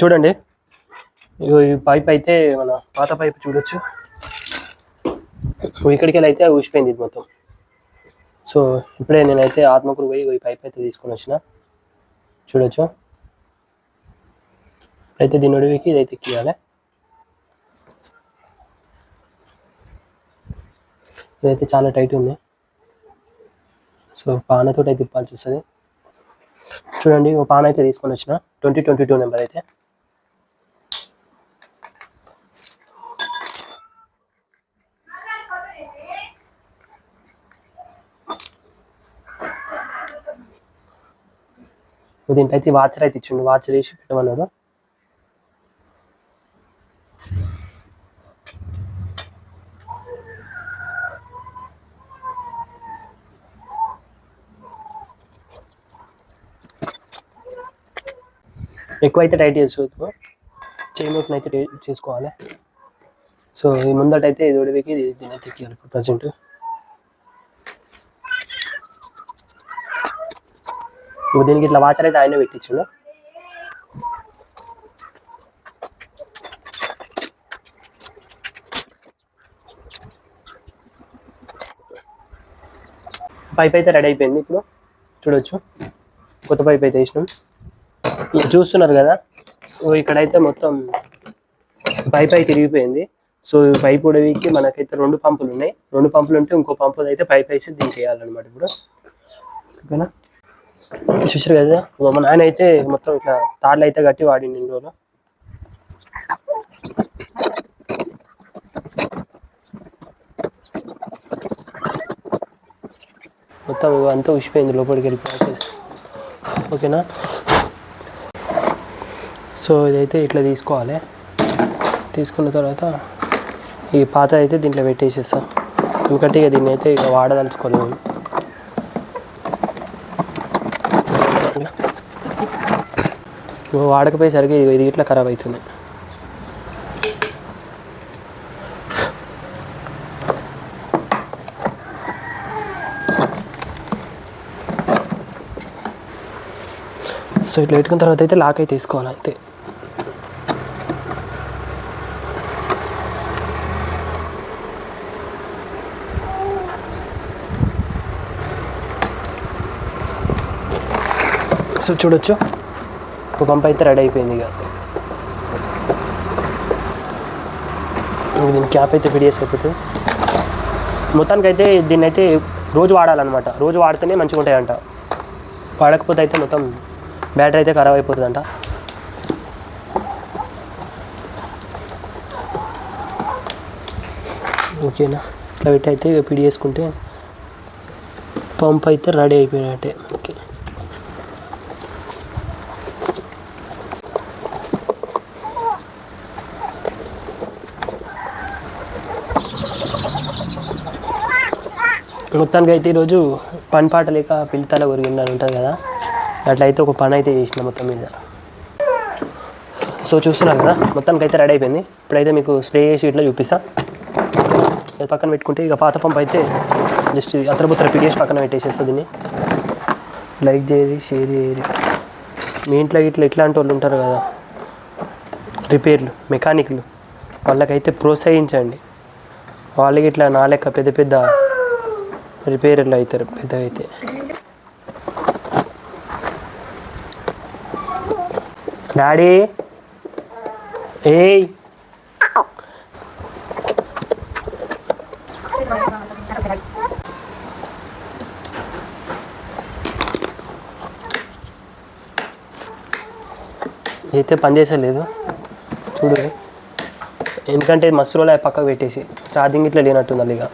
చూడండి. ఇగో ఈ పైప్ అయితే మన పాత పైప్ చూడొచ్చు. ఇక్కడికి వెళ్ళి అయితే ఊసిపోయింది ఇది మొత్తం. సో ఇప్పుడే నేనైతే ఆత్మకూరు పోయి ఈ పైప్ అయితే తీసుకొని వచ్చిన. చూడొచ్చు. అయితే దీని ఒడివికి ఇదైతే ఎక్కియాలి ఇదైతే చాలా టైట్ ఉంది. సో పానతో అయితే తిప్పాల్సి వస్తుంది. చూడండి ఓ పాన్ అయితే తీసుకొని వచ్చిన. ట్వంటీ ట్వంటీ టూ నెంబర్ అయితే. దీంట్లో అయితే వాచర్ అయితే ఇచ్చిండు. వాచర్ వేసి పెట్టమన్నాడు. ఎక్కువ అయితే టైట్ చేసుకోవద్దు చైన్ ఓపెన్ అయితే చేసుకోవాలి. సో ఈ ముందట అయితే ఇది ఒడివికి దీని అయితే ఎక్కియాలి ఇప్పుడు ప్రజెంట్ ఇప్పుడు దీనికి ఇట్లా వాచర్ అయితే ఆయన పెట్టించిండు. పైప్ అయితే రెడీ అయిపోయింది ఇప్పుడు. చూడొచ్చు. కొత్త పైప్ అయితే వేసినాం. చూస్తున్నారు కదా ఓ ఇక్కడైతే మొత్తం పైప్ అయితే తిరిగిపోయింది. సో పైప్ ఉడవికి మనకైతే రెండు పంపులు ఉన్నాయి. రెండు పంపులు ఉంటే ఇంకో పంపులు అయితే పైప్ వేసి దీనికి వేయాలన్నమాట ఇప్పుడు. ఓకేనా? చూసారు కదా? మా నాయన అయితే మొత్తం ఇట్లా తాళ్ళు అయితే కట్టి వాడింది ఇన్ని రోజులు. మొత్తం అంతా ఉసిపోయింది లోపలికి వెళ్ళి ప్రాసెస్ ఓకేనా? సో ఇదైతే ఇట్లా తీసుకోవాలి. తీసుకున్న తర్వాత ఈ పాత అయితే దీంట్లో పెట్టేసేస్తాం. ఎందుకంటే ఇక దీన్ని అయితే ఇక వాడదలుచుకోలేము ఇక వాడకపోయేసరికి ఇది ఇట్లా ఖరాబ్ అవుతుంది సో ఇట్లా పెట్టుకున్న తర్వాత అయితే లాక్ అయితే తీసుకోవాలి అంతే. ఒకసారి చూడొచ్చు. ఒక పంప్ అయితే రెడీ అయిపోయింది ఇక. ఇంక దీని క్యాప్ అయితే ఫిడియస్ అయిపోతుంది మొత్తానికి అయితే దీన్ని అయితే రోజు వాడాలన్నమాట. రోజు వాడితేనే మంచిగా ఉంటాయంట. వాడకపోతే అయితే మొత్తం బ్యాటరీ అయితే ఖరాబ్ అయిపోతుందంట. ఓకేనా? ఇట్లా పెట్టి అయితే ఇక పిడి చేసుకుంటే పంప్ అయితే రెడీ అయిపోయినట్టే. మొత్తానికి అయితే ఈరోజు పని పాట లేక పిల్లితల ఒరిగింది అని ఉంటుంది కదా. అట్లయితే ఒక పని అయితే చేసిన మొత్తం మీద. సో చూస్తున్నారు కదా మొత్తానికి అయితే రెడీ అయిపోయింది. ఇప్పుడైతే మీకు స్ప్రే చేసి ఇట్లా చూపిస్తా. పక్కన పెట్టుకుంటే ఇక పాత పంప్ అయితే జస్ట్ అత్తరబుత్తర పిడిచేసి పక్కన పెట్టేసేస్తుంది దీన్ని. లైక్ చేయరు షేర్ చేయరు మీ ఇంట్లో ఇట్లా ఇట్లాంటి వాళ్ళు ఉంటారు కదా రిపేర్లు మెకానిక్లు వాళ్ళకైతే ప్రోత్సహించండి. వాళ్ళకి ఇట్లా నా లెక్క పెద్ద పెద్ద రిపేర్ ఎలా అవుతారు? పెద్ద అయితే డాడీ! ఏయ్! అయితే పని చేసలేదు చూడు. ఎందుకంటే మస్తు రోజులు పక్కకు పెట్టేసి. ఛార్జింగ్ ఇట్లా లేనట్టుంది అది ఇక.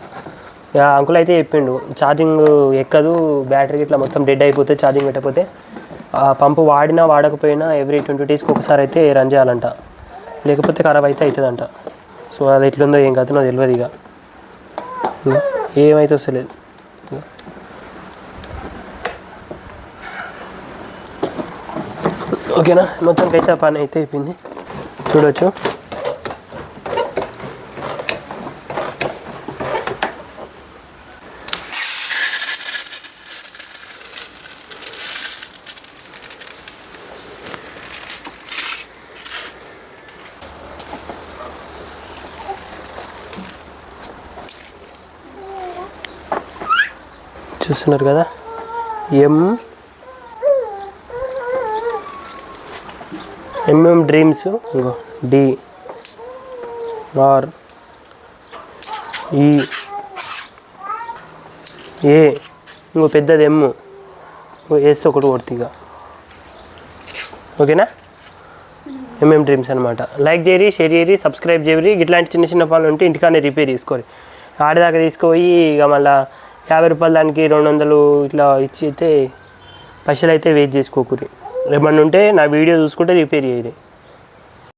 అంకుల్ అయితే చెప్పిండు ఛార్జింగ్ ఎక్కదు బ్యాటరీ ఇట్లా మొత్తం డెడ్ అయిపోతే ఛార్జింగ్ పెట్టకపోతే ఆ పంపు వాడినా వాడకపోయినా ఎవ్రీ ట్వంటీ డేస్కి ఒకసారి అయితే రన్ చేయాలంట. లేకపోతే ఖరాబ్ అయితే అవుతుందంట సో అది ఎట్లుందో ఏం కాదు నాకు తెలియదు ఇక ఏమైతే వస్తలేదు. ఓకేనా? మొత్తానికి అయితే ఆ పని అయితే అయిపోయింది. చూడొచ్చు. చూస్తున్నారు కదా? ఎం ఎంఎం డ్రీమ్స్ ఇంకో డి ఆర్ ఈ ఏ ఇంకో పెద్దది ఎమ్ ఇంకో ఎస్ ఒకటి కొడుతుంది ఓకేనా? ఎంఎం డ్రీమ్స్ అనమాట లైక్ చేయరి షేర్ చేయరి సబ్స్క్రైబ్ చేయరి ఇట్లాంటి చిన్న చిన్న పనులు ఉంటే ఇంటికానే రిపేర్ చేసుకోరి. ఆడదాకా తీసుకుపోయి ఇక మళ్ళీ యాభై రూపాయలు దానికి రెండు వందలు ఇట్లా ఇచ్చి అయితే పైసలు అయితే వేస్ట్ చేసుకోకూరి రేపటి ఉంటే నా వీడియో చూసుకుంటే రిపేర్ చేయరు